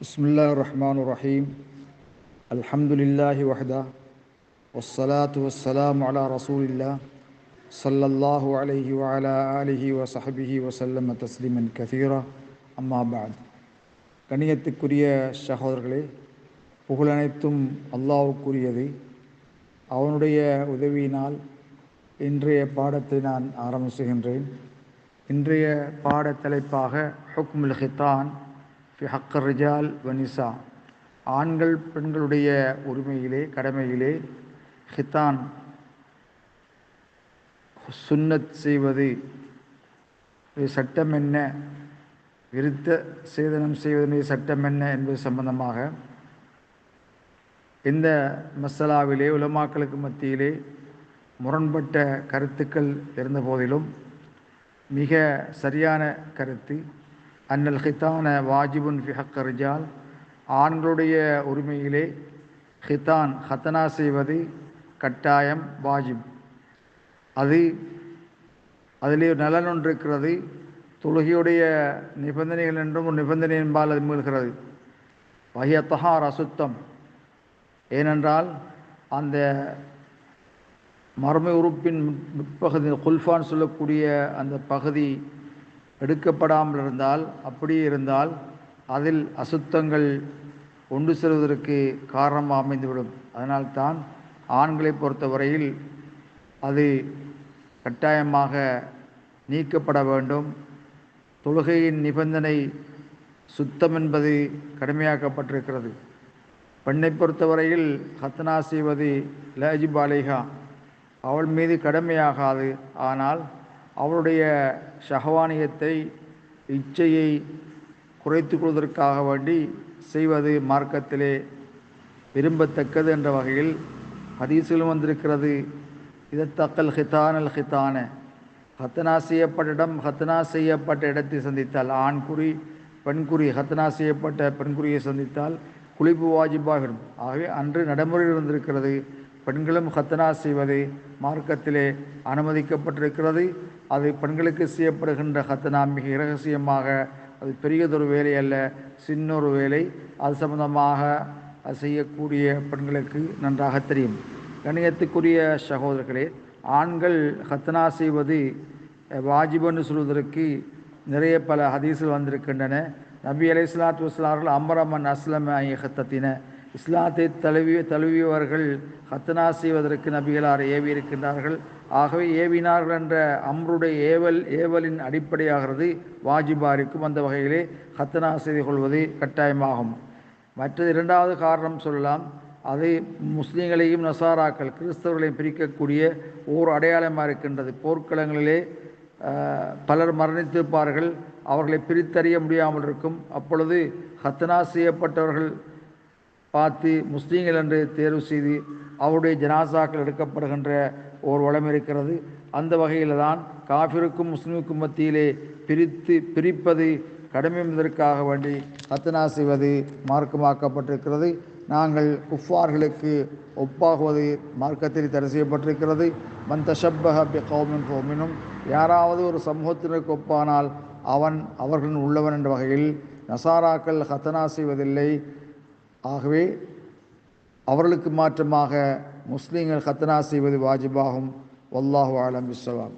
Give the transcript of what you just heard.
بسم الله الرحمن الرحيم الحمد لله وحده والصلاة والسلام على رسول الله صلى الله عليه وعلى آله وصحبه وسلم تسليما كثيرا أما بعد கண்ணியத்துக்குரிய சகோதரர்களே புகழனைத்தும் அல்லாவுக்குரியது அவனுடைய உதவியினால் இன்றைய பாடத்தை நான் ஆரம்பிச்சுகின்றேன் இன்றைய பாட தலைப்பாக ஹுக்முல் ஹித்தான் ஃபி ரிஜால் வனிசா ஆண்கள் பெண்களுடைய உரிமையிலே கடமையிலே ஹித்தான் சுன்னத் செய்வது. சட்டம் என்ன? விருத்த சேதனம் செய்வதனுடைய சட்டம் என்ன என்பது சம்பந்தமாக இந்த மசாலாவிலே உலமாக்களுக்கு மத்தியிலே முரண்பட்ட கருத்துக்கள் இருந்த போதிலும் மிக சரியான கருத்து அன்னல் ஹித்தான வாஜிபுன் ஃபிஹக் ரிஜால். ஆண்களுடைய உரிமையிலே ஹிதான் ஹத்தனா செய்வது கட்டாயம் வாஜிப். அது அதிலே நலன் ஒன்று இருக்கிறது. தொழுகையுடைய நிபந்தனைகள் என்றும் ஒரு நிபந்தனை என்பால் அது மீள்கிறது வகையத்தகார் அசுத்தம். ஏனென்றால் அந்த மர்ம உறுப்பின் முற்பகுதி குல்ஃபான் சொல்லக்கூடிய அந்த பகுதி எடுக்கப்படாமல் இருந்தால் அப்படியே இருந்தால் அதில் அசுத்தங்கள் ஒன்று செல்வதற்கு காரணமாக அமைந்துவிடும். அதனால்தான் ஆண்களை பொறுத்தவரையில் அது கட்டாயமாக நீக்கப்பட வேண்டும். தொழுகையின் நிபந்தனை சுத்தம் என்பது கடுமையாக்கப்பட்டிருக்கிறது. பெண்ணை பொறுத்தவரையில் ஹத்னா செய்வது லஜிபாலிகா அவள் மீது கடமையாகாது. ஆனால் அவளுடைய ஷஹவானியத்தை இச்சையை குறைத்து கொள்வதற்காக வேண்டி செய்வது மார்க்கத்திலே விரும்பத்தக்கது என்ற வகையில் ஹதீஸிலும் வந்திருக்கிறது. இதத்தக்கல் ஹிதான் அல் ஹித்தான ஹத்தனா செய்யப்பட்ட இடம் ஹத்தனா செய்யப்பட்ட இடத்தை சந்தித்தால் ஆண்குறி பெண்குறி ஹத்தனா செய்யப்பட்ட பெண்குறியை சந்தித்தால் குளிப்பு வாஜிபாகிடும் ஆகவே அன்று நடைமுறையில் இருந்திருக்கிறது பெண்களும் ஹத்தனா செய்வது மார்க்கத்திலே அனுமதிக்கப்பட்டிருக்கிறது. அது பெண்களுக்கு செய்யப்படுகின்ற ஹத்தனா மிக இரகசியமாக அது பெரியதொரு வேலை அல்ல சின்னொரு வேலை. அது சம்பந்தமாக செய்யக்கூடிய பெண்களுக்கு நன்றாக தெரியும். கணியத்துக்குரிய சகோதரர்களே ஆண்கள் ஹத்தனா செய்வது வாஜிபன்னு சொல்வதற்கு நிறைய பல ஹதீஸில் வந்திருக்கின்றன. நபி அலை இஸ்லாத்து வஸ்லார்கள் அம்பரமன் அஸ்லம் ஹத்தத்தின இஸ்லாத்தை தழுவிய தழுவியவர்கள் ஹத்தனா செய்வதற்கு நபிகளார் ஏவி இருக்கின்றார்கள் ஆகவே ஏவினார்கள் என்ற அம்ருடைய ஏவல் ஏவலின் அடிப்படையாகிறது வாஜிபாரிக்கும் அந்த வகையிலே ஹத்தனா செய்து கொள்வது கட்டாயமாகும். மற்றது இரண்டாவது காரணம் சொல்லலாம். அது முஸ்லீம்களையும் நசாராக்கள் கிறிஸ்தவர்களையும் பிரிக்கக்கூடிய ஓர் அடையாளமாக இருக்கின்றது. போர்க்களங்களிலே பலர் மரணித்திருப்பார்கள். அவர்களை பிரித்தறிய முடியாமல் இருக்கும். அப்பொழுது ஹத்தனா செய்யப்பட்டவர்கள் பார்த்து முஸ்லீம்கள் என்று தேர்வு செய்து அவருடைய ஜனாசாக்கள் எடுக்கப்படுகின்ற ஓர் வளம் இருக்கிறது. அந்த வகையில் தான் காஃபிருக்கும் முஸ்லீமுக்கும் மத்தியிலே பிரித்து பிரிப்பது கடுமை என்பதற்காக வேண்டி கத்தனா செய்வது மார்க்கமாக்கப்பட்டிருக்கிறது. நாங்கள் குஃபார்களுக்கு ஒப்பாகுவது மார்க்கத்தில் தடை செய்யப்பட்டிருக்கிறது. மன் கௌமின் கோமினும் யாராவது ஒரு சமூகத்தினருக்கு ஒப்பானால் அவன் அவர்களின் உள்ளவன் என்ற வகையில் நசாராக்கள் ஹத்தனா செய்வதில்லை. ஆகவே அவர்களுக்கு மாற்றமாக முஸ்லீம்கள் ஹத்தனா செய்வது வாஜிபாகும். வல்லாஹு ஆலம் விஸ்வலாம்